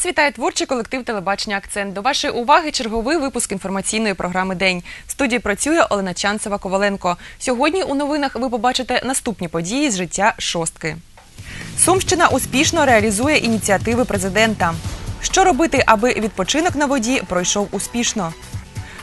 Вас вітає творчий колектив телебачення Акцент. До вашої уваги черговий випуск інформаційної програми День. В студії працює Олена Чанцева Коваленко. Сьогодні у новинах ви побачите наступні події з життя шостки. Сумщина успішно реалізує ініціативи президента. Що робити, аби відпочинок на воді пройшов успішно?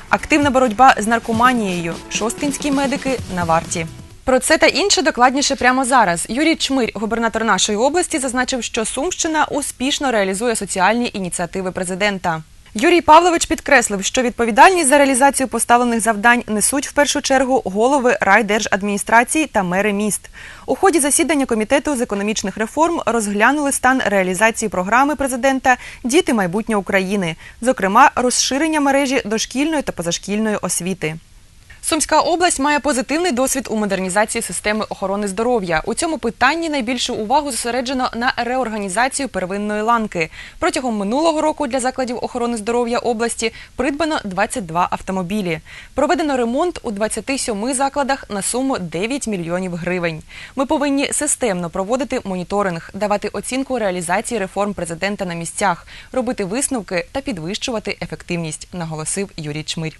Активна боротьба з наркоманією. Шосткинські медики на варті. Про це та інше докладніше прямо зараз. Юрій Чмирь, губернатор нашої області, зазначив, що Сумщина успішно реалізує соціальні ініціативи президента. Юрій Павлович підкреслив, що відповідальність за реалізацію поставлених завдань несуть в першу чергу голови райдержадміністрації та мери міст. У ході засідання комітету з економічних реформ розглянули стан реалізації програми президента Діти майбутнє України, зокрема розширення мережі дошкільної та позашкільної освіти. Сумська область має позитивний досвід у модернізації системи охорони здоров'я. У цьому питанні найбільшу увагу зосереджено на реорганізацію первинної ланки. Протягом минулого року для закладів охорони здоров'я області придбано 22 автомобілі. Проведено ремонт у 27 закладах на суму 9 мільйонів гривень. Ми повинні системно проводити моніторинг, давати оцінку реалізації реформ президента на місцях, робити висновки та підвищувати ефективність, наголосив Юрій Чмирь.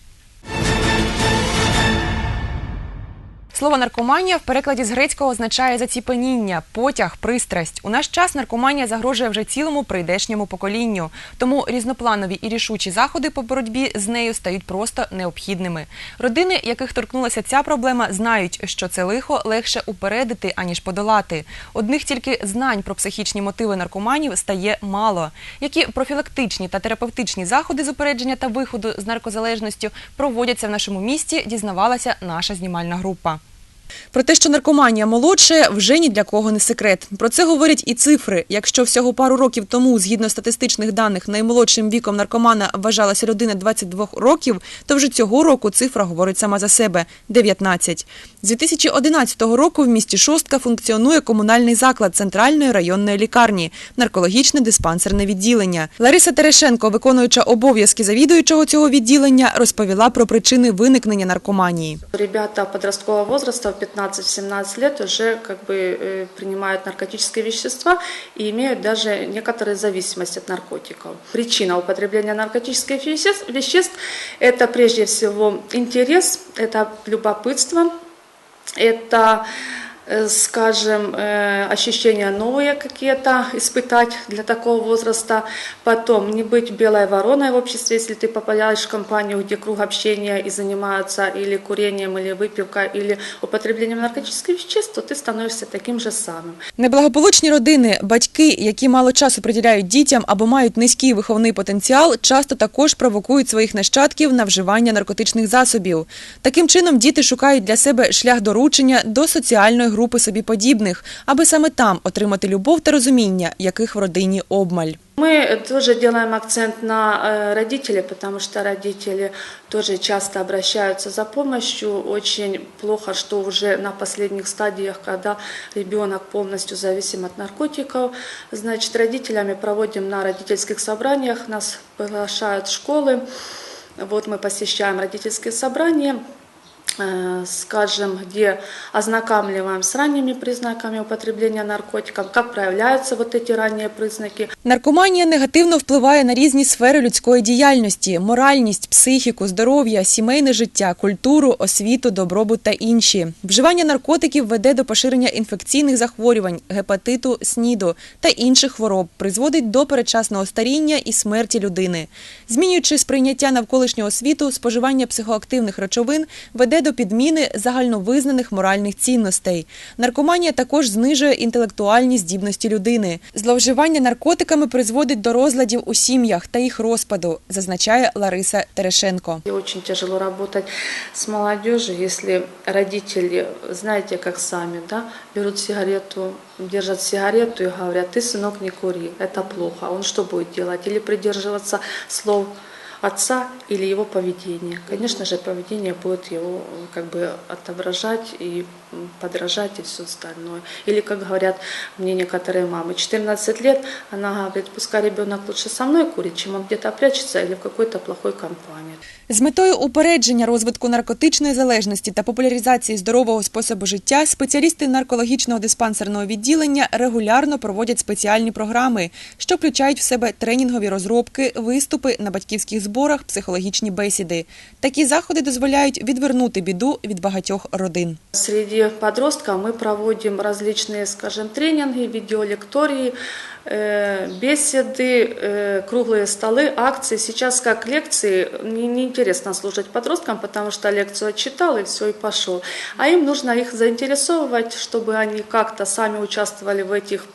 Слово наркоманія в перекладі з грецького означає заціпеніння, потяг, пристрасть. У наш час наркоманія загрожує вже цілому прийдешньому поколінню. Тому різнопланові і рішучі заходи по боротьбі з нею стають просто необхідними. Родини, яких торкнулася ця проблема, знають, що це лихо легше упередити, аніж подолати. Одних тільки знань про психічні мотиви наркоманів стає мало. Які профілактичні та терапевтичні заходи з упередження та виходу з наркозалежністю проводяться в нашому місті, дізнавалася наша знімальна група. Про те, що наркоманія молодше, вже ні для кого не секрет. Про це говорять і цифри. Якщо всього пару років тому, згідно статистичних даних, наймолодшим віком наркомана вважалася людина 22 років, то вже цього року цифра говорить сама за себе – 19. З 2011 року в місті Шостка функціонує комунальний заклад Центральної районної лікарні – наркологічне диспансерне відділення. Лариса Терешенко, виконуюча обов'язки завідуючого цього відділення, розповіла про причини виникнення наркоманії. Ребята подросткового возраста в 15-17 лет уже как бы э, принимают наркотические вещества и имеют даже некоторые зависимости от наркотиков. Причина употребления наркотических веществ, это прежде всего интерес, это любопытство, это скажем, э, ощущения новые какие-то испытать для такого возраста. Потом не быть белой вороной в обществе, если ты попадаешь в компанию, где круг общения и занимаются или курением, или выпивкой, или употреблением наркотических веществ, то ты становишься таким же самым. Неблагополучні родини, батьки, які мало часу приділяють дітям або мають низький виховний потенціал, часто також провокують своїх нащадків на вживання наркотичних засобів. Таким чином, діти шукають для себе шлях доручення до соціальної групи собі подібних, аби саме там отримати любов та розуміння, яких в родині обмаль. Мы тоже делаем акцент на э, родителей, потому что родители тоже часто обращаются за помощью. Очень плохо, что уже на последних стадиях, когда ребенок полностью зависим от наркотиков, значит, родителями проводим на родительских собраниях, нас приглашают в школы. Вот мы посещаем родительские собрания, э, скажем, где ознакомливаем с ранними признаками употребления наркотиков, как проявляются вот эти ранние признаки. Наркоманія негативно впливає на різні сфери людської діяльності: моральність, психіку, здоров'я, сімейне життя, культуру, освіту, добробут та інші. Вживання наркотиків веде до поширення інфекційних захворювань, гепатиту, сніду та інших хвороб, призводить до передчасного старіння і смерті людини. Змінюючи сприйняття навколишнього світу, споживання психоактивних речовин веде до підміни загальновизнаних моральних цінностей. Наркоманія також знижує інтелектуальні здібності людини. Зловживання наркотиками призводить до розладів у сім'ях та їх розпаду, зазначає Лариса Терешенко. И очень тяжело работать с молодежью, если родители, знаете, как сами, да, берут сигарету, держат сигарету и говорят, ты, сынок, не кури, это плохо. Он что будет делать? Или придерживаться слов отца или его поведение. Конечно же, поведение будет его э, как бы отображать и подражать и все остальное. Или, как говорят мне некоторые мамы, 14 лет, она говорит, пускай ребенок лучше со мной курит, чем он где-то прячется или в какой-то плохой компании. З метою упередження розвитку наркотичної залежності та популяризації здорового способу життя спеціалісти наркологічного диспансерного відділення регулярно проводять спеціальні програми, що включають в себе тренінгові розробки, виступи на батьківських зборах, психологічні бесіди. Такі заходи дозволяють відвернути біду від багатьох родин. Среди подростков мы проводим различные, скажем, тренинги, видеолектории, э, беседы, э, круглые столы, акции. Сейчас как лекции не- неинтересно слушать подросткам, потому что лекцию отчитал и все, и пошел. А им нужно их заинтересовывать, чтобы они как-то сами участвовали в этих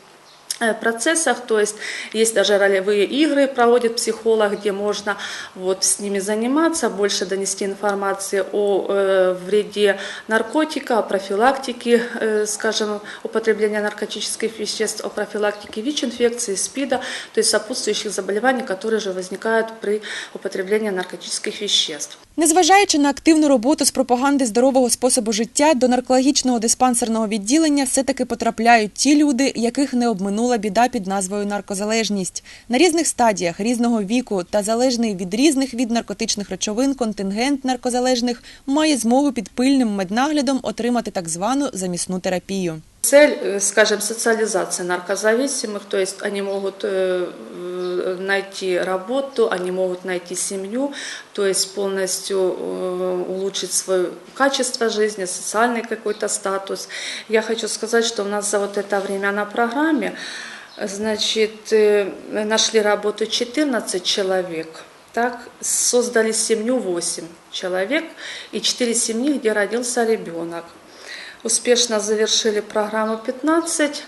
процессах, то есть есть даже ролевые игры, проводит психолог, где можно вот с ними заниматься, больше донести информации о э, вреде наркотика, о профилактике, э, скажем, употребления наркотических веществ, о профилактике ВИЧ-инфекции, СПИДа, то есть сопутствующих заболеваний, которые же возникают при употреблении наркотических веществ. Незважаючи на активну роботу з пропаганди здорового способу життя, до наркологічного диспансерного відділення все-таки потрапляють ті люди, яких не обминула біда під назвою наркозалежність. На різних стадіях різного віку та залежний від різних від наркотичних речовин контингент наркозалежних має змогу під пильним меднаглядом отримати так звану замісну терапію. Цель, э, скажем, социализация наркозависимых, то есть они могут э, найти работу, они могут найти семью, то есть полностью э, улучшить свое качество жизни, социальный какой-то статус. Я хочу сказать, что у нас за вот это время на программе, значит, нашли работу 14 человек. Так, создали семью 8 человек и 4 семьи, где родился ребенок. Успешно завершили программу 15,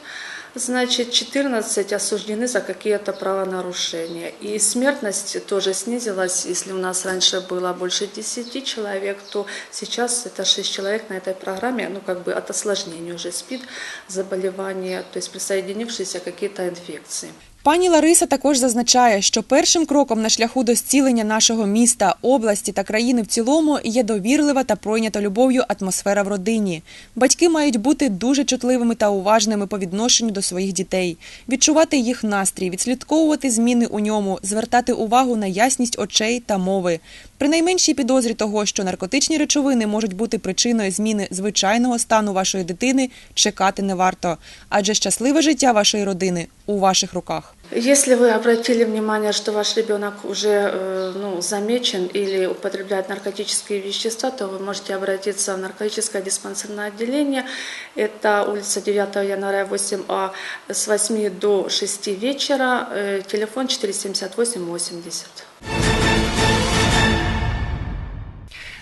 значит 14 осуждены за какие-то правонарушения. И смертность тоже снизилась. Если у нас раньше было больше 10 человек, то сейчас это 6 человек на этой программе, ну как бы от осложнений уже СПИД, заболевания, то есть присоединившиеся какие-то инфекции. Пані Лариса також зазначає, що першим кроком на шляху до зцілення нашого міста, області та країни в цілому є довірлива та пройнята любов'ю атмосфера в родині. Батьки мають бути дуже чутливими та уважними по відношенню до своїх дітей, відчувати їх настрій, відслідковувати зміни у ньому, звертати увагу на ясність очей та мови. При найменшій підозрі того, що наркотичні речовини можуть бути причиною зміни звичайного стану вашої дитини, чекати не варто, адже щасливе життя вашої родини у ваших руках. Если вы обратили внимание, что ваш ребенок уже э, ну, замечен или употребляет наркотические вещества, то вы можете обратиться в наркотическое диспансерное отделение. Это улица 9 января 8А с 8 до 6 вечера, э, телефон 478 80.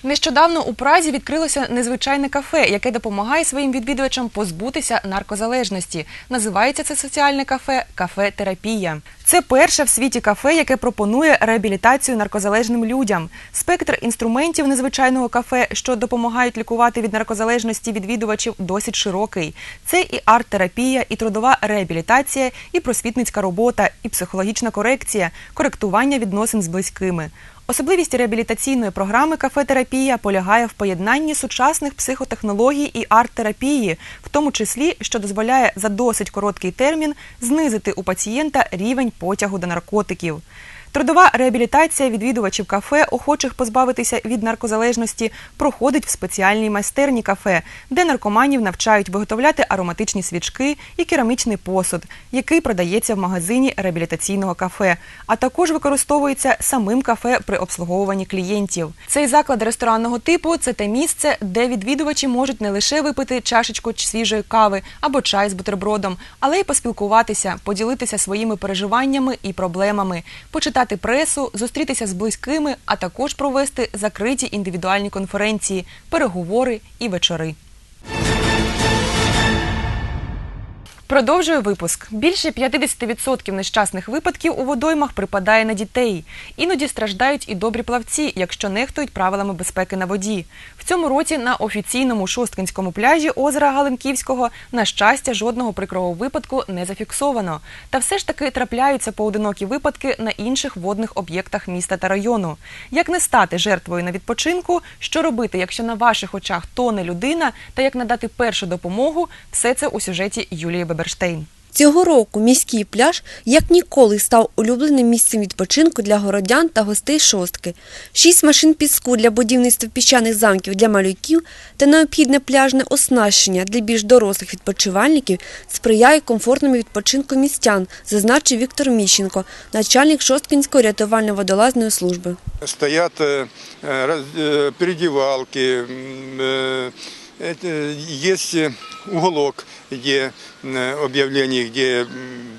Нещодавно у Празі відкрилося незвичайне кафе, яке допомагає своїм відвідувачам позбутися наркозалежності. Називається це соціальне кафе кафе-терапія. Це перше в світі кафе, яке пропонує реабілітацію наркозалежним людям. Спектр інструментів незвичайного кафе, що допомагають лікувати від наркозалежності відвідувачів, досить широкий. Це і арт-терапія, і трудова реабілітація, і просвітницька робота, і психологічна корекція, коректування відносин з близькими. Особливість реабілітаційної програми кафе-терапія полягає в поєднанні сучасних психотехнологій і арт-терапії, в тому числі, що дозволяє за досить короткий термін знизити у пацієнта рівень потягу до наркотиків. Трудова реабілітація відвідувачів кафе, охочих позбавитися від наркозалежності, проходить в спеціальній майстерні кафе, де наркоманів навчають виготовляти ароматичні свічки і керамічний посуд, який продається в магазині реабілітаційного кафе, а також використовується самим кафе при обслуговуванні клієнтів. Цей заклад ресторанного типу це те місце, де відвідувачі можуть не лише випити чашечку свіжої кави або чай з бутербродом, але й поспілкуватися, поділитися своїми переживаннями і проблемами, почитати пресу, зустрітися з близькими, а також провести закриті індивідуальні конференції, переговори і вечори. Продовжую випуск. Більше 50% нещасних випадків у водоймах припадає на дітей. Іноді страждають і добрі плавці, якщо нехтують правилами безпеки на воді. В цьому році на офіційному шосткинському пляжі озера Галенківського, на щастя, жодного прикрого випадку не зафіксовано. Та все ж таки трапляються поодинокі випадки на інших водних об'єктах міста та району. Як не стати жертвою на відпочинку, що робити, якщо на ваших очах тоне людина, та як надати першу допомогу, все це у сюжеті Юлії Беберштейн. Цього року міський пляж як ніколи став улюбленим місцем відпочинку для городян та гостей шостки. Шість машин піску для будівництва піщаних замків для малюків та необхідне пляжне оснащення для більш дорослих відпочивальників сприяє комфортному відпочинку містян, зазначив Віктор Міщенко, начальник Шосткінської рятувально-водолазної служби. Стоят э, э, раз- э, переодевалки, м, э, это, есть э, уголок, где э, объявления, где м,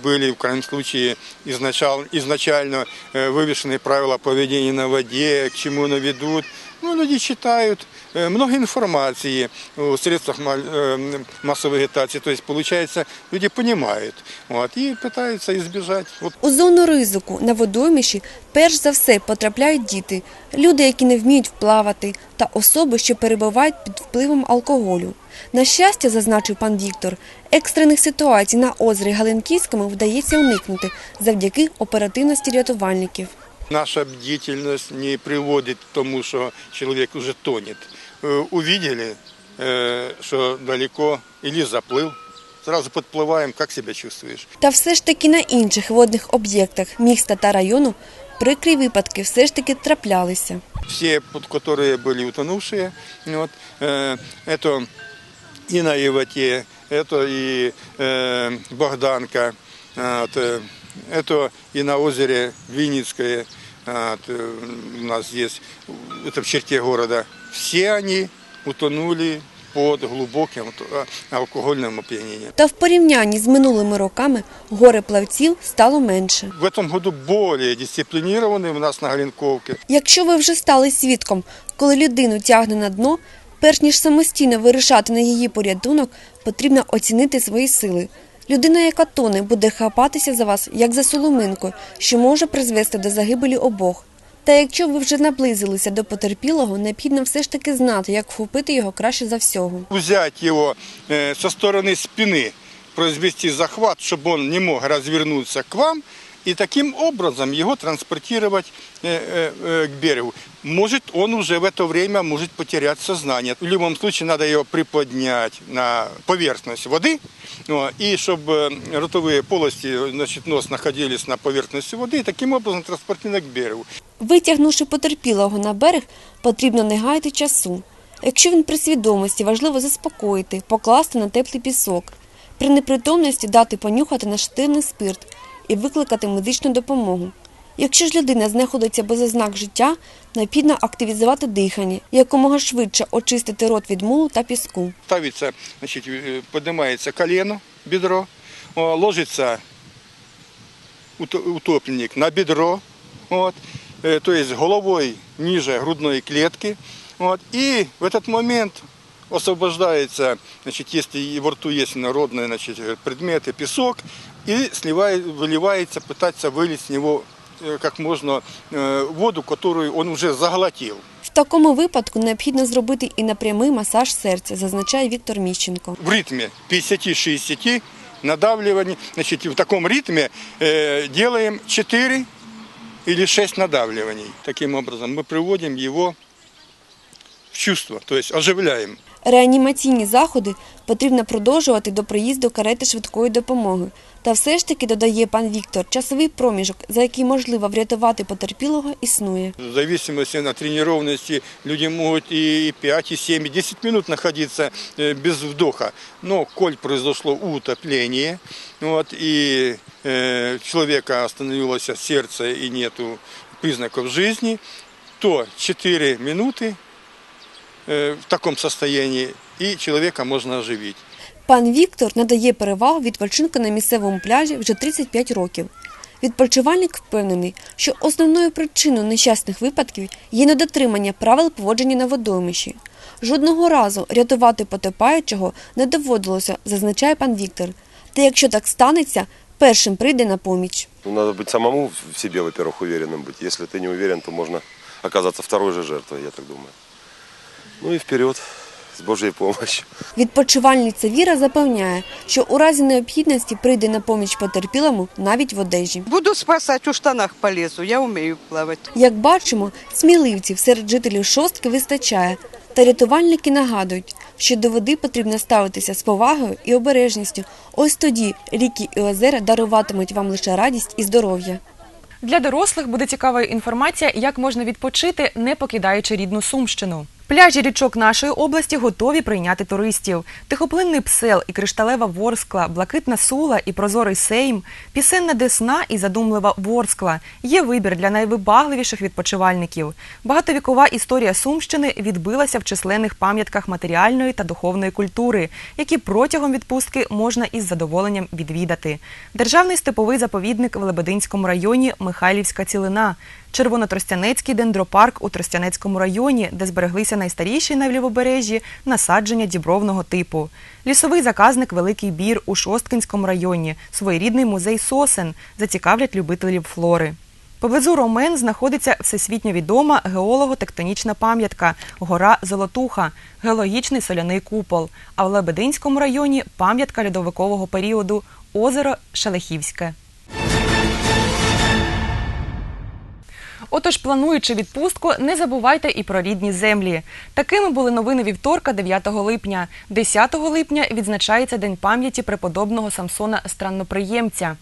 были в крайнем случае изначал, изначально э, вывешены правила поведения на воде, к чему они ведут. Ну, люди читают, э, много информации в средствах э, массовой агитации. То есть, получается, люди понимают вот, и пытаются избежать вот, У зону ризику на водоймищі перш за все потрапляють діти, люди, які не вміють вплавати, та особи, що перебувають під впливом алкоголю. На щастя, зазначив пан Віктор, екстрених ситуацій на озері Галенківському вдається уникнути завдяки оперативності рятувальників. Наша бдительность не приводит к тому, что человек уже тонет. Э, Увидели, э, что далеко или заплыл, сразу подплываем, как себя чувствуешь. Та все ж таки на інших водних об'єктах міста та району прикрі випадки все ж таки траплялися. Все, под которые были утонувшие, вот, э, это и на Ивате, это и э, Богданка, вот, э, это и на озере Винницкое, вот, э, у нас есть, это в черте города. Все они утонули под глубоким э, алкогольным опьянением. Та в порівнянні з минулими роками горе плавців стало менше. В этом году более дисциплинированные у нас на Галенковке. Якщо ви вже стали свідком, коли людину тягне на дно, перш ніж самостійно вирішати на її порятунок, потрібно оцінити свої сили. Людина, яка тоне, буде хапатися за вас, як за соломинку, що може призвести до загибелі обох. Та якщо ви вже наблизилися до потерпілого, необхідно все ж таки знати, як вхопити його краще за всього. взять его э, со стороны спины, произвести захват, чтобы он не мог развернуться к вам, и таким образом его транспортировать э, э, э, к берегу. Может, он уже в это время может потерять сознание. В любом случае, надо его приподнять на поверхность воды, ну, и чтобы э, ротовые полости, значит, нос находились на поверхности воды, и таким образом транспортировать к берегу. Витягнувши потерпілого на берег, потрібно не гаяти часу. Якщо він при свідомості, важливо заспокоїти, покласти на теплий пісок. При непритомності дати понюхати на штирний спирт і викликати медичну допомогу. Якщо ж людина знаходиться без ознак життя, необхідно активізувати дихання, і якомога швидше очистити рот від мулу та піску. ставится, значит, э, поднимается колено, бедро, о, ложится уто- утопленник на бедро, вот, э, то есть головой ниже грудной клетки, вот, и в этот момент освобождается, значит, если и во рту есть народные значит, э, предметы, песок, и сливает, выливается, пытаться вылить с него э, как можно э, воду, которую он уже заглотил. В такому випадку необхідно зробити і напрямий масаж серця, зазначає Віктор Міщенко. в ритме 50-60 надавливаний. Значит, в таком ритме э, делаем 4 или 6 надавливаний. Таким образом мы приводим его в чувство, то есть оживляем. Реанімаційні заходи потрібно продовжувати до приїзду карети швидкої допомоги. Та все ж таки, додає пан Віктор, часовий проміжок, за який можливо врятувати потерпілого, існує. В зависимости от тренированности люди могут и 5, и 7, и 10 минут находиться э, без вдоха. Но коль произошло утопление, вот, и э, человека остановилось сердце и нету признаков жизни, то 4 минуты э, в таком состоянии и человека можно оживить. Пан Віктор надає перевагу відпочинку на місцевому пляжі вже 35 років. Відпочивальник впевнений, що основною причиною нещасних випадків є недотримання правил поводження на водоймищі. Жодного разу рятувати потопаючого не доводилося, зазначає пан Віктор. Та якщо так станеться, першим прийде на поміч. Ну, надо быть самому в себе, во-первых, уверенным быть. Если ты не уверен, то можно оказаться второй же жертвой, я так думаю. Ну и вперед, с Божьей помощью. Відпочивальниця Віра запевняє, що у разі необхідності прийде на поміч потерпілому навіть в одежі. Буду спасать, у штанах полезу, я умею плавать. Як бачимо, сміливців серед жителів шостки вистачає. Та рятувальники нагадують, що до води потрібно ставитися з повагою і обережністю. Ось тоді ріки і озера даруватимуть вам лише радість і здоров'я. Для дорослих буде цікавою інформація, як можна відпочити, не покидаючи рідну Сумщину. Пляжі річок нашої області готові прийняти туристів. Тихоплинний псел і кришталева ворскла, блакитна сула і прозорий сейм, пісенна десна і задумлива ворскла є вибір для найвибагливіших відпочивальників. Багатовікова історія Сумщини відбилася в численних пам'ятках матеріальної та духовної культури, які протягом відпустки можна із задоволенням відвідати. Державний степовий заповідник в Лебединському районі Михайлівська цілина. Червонотростянецький дендропарк у Тростянецькому районі, де збереглися найстаріші на лівобережжі насадження дібровного типу. Лісовий заказник Великий Бір у Шосткинському районі, своєрідний музей сосен зацікавлять любителів флори. Поблизу Ромен знаходиться всесвітньо відома геолого-тектонічна пам'ятка гора Золотуха, геологічний соляний купол. А в Лебединському районі пам'ятка льодовикового періоду озеро Шелехівське. Отож, плануючи відпустку, не забувайте і про рідні землі. Такими були новини вівторка, 9 липня. 10 липня відзначається День пам'яті преподобного Самсона Странноприємця.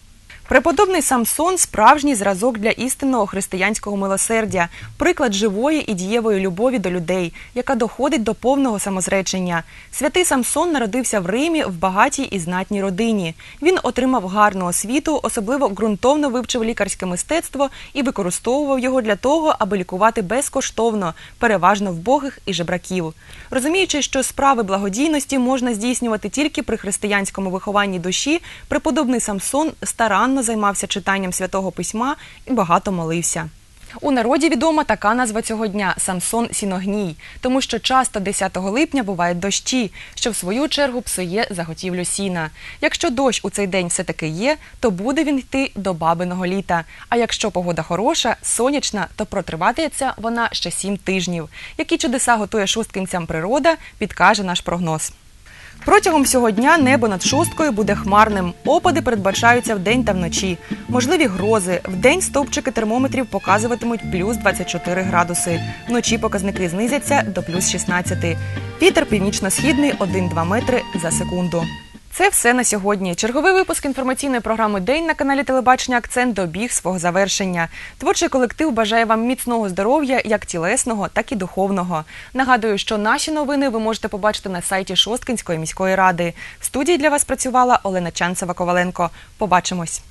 Преподобний Самсон справжній зразок для істинного християнського милосердя, приклад живої і дієвої любові до людей, яка доходить до повного самозречення. Святий Самсон народився в Римі в багатій і знатній родині. Він отримав гарну освіту, особливо ґрунтовно вивчив лікарське мистецтво і використовував його для того, аби лікувати безкоштовно, переважно вбогих і жебраків. Розуміючи, що справи благодійності можна здійснювати тільки при християнському вихованні душі, преподобний Самсон старанно займався читанням святого письма і багато молився. У народі відома така назва цього дня Самсон Сіногній, тому що часто 10 липня бувають дощі, що в свою чергу псує заготівлю сіна. Якщо дощ у цей день все-таки є, то буде він йти до бабиного літа. А якщо погода хороша, сонячна, то протриватиметься вона ще сім тижнів. Які чудеса готує шосткинцям природа, підкаже наш прогноз. Протягом всього дня небо над шосткою буде хмарним. Опади передбачаються вдень та вночі. Можливі грози. Вдень стовпчики термометрів показуватимуть плюс 24 градуси. Вночі показники знизяться до плюс 16. Вітер північно-східний 1-2 метри за секунду. Це все на сьогодні. Черговий випуск інформаційної програми День на каналі Телебачення Акцент добіг свого завершення. Творчий колектив бажає вам міцного здоров'я, як тілесного, так і духовного. Нагадую, що наші новини ви можете побачити на сайті Шосткинської міської ради. В студії для вас працювала Олена Чанцева Коваленко. Побачимось.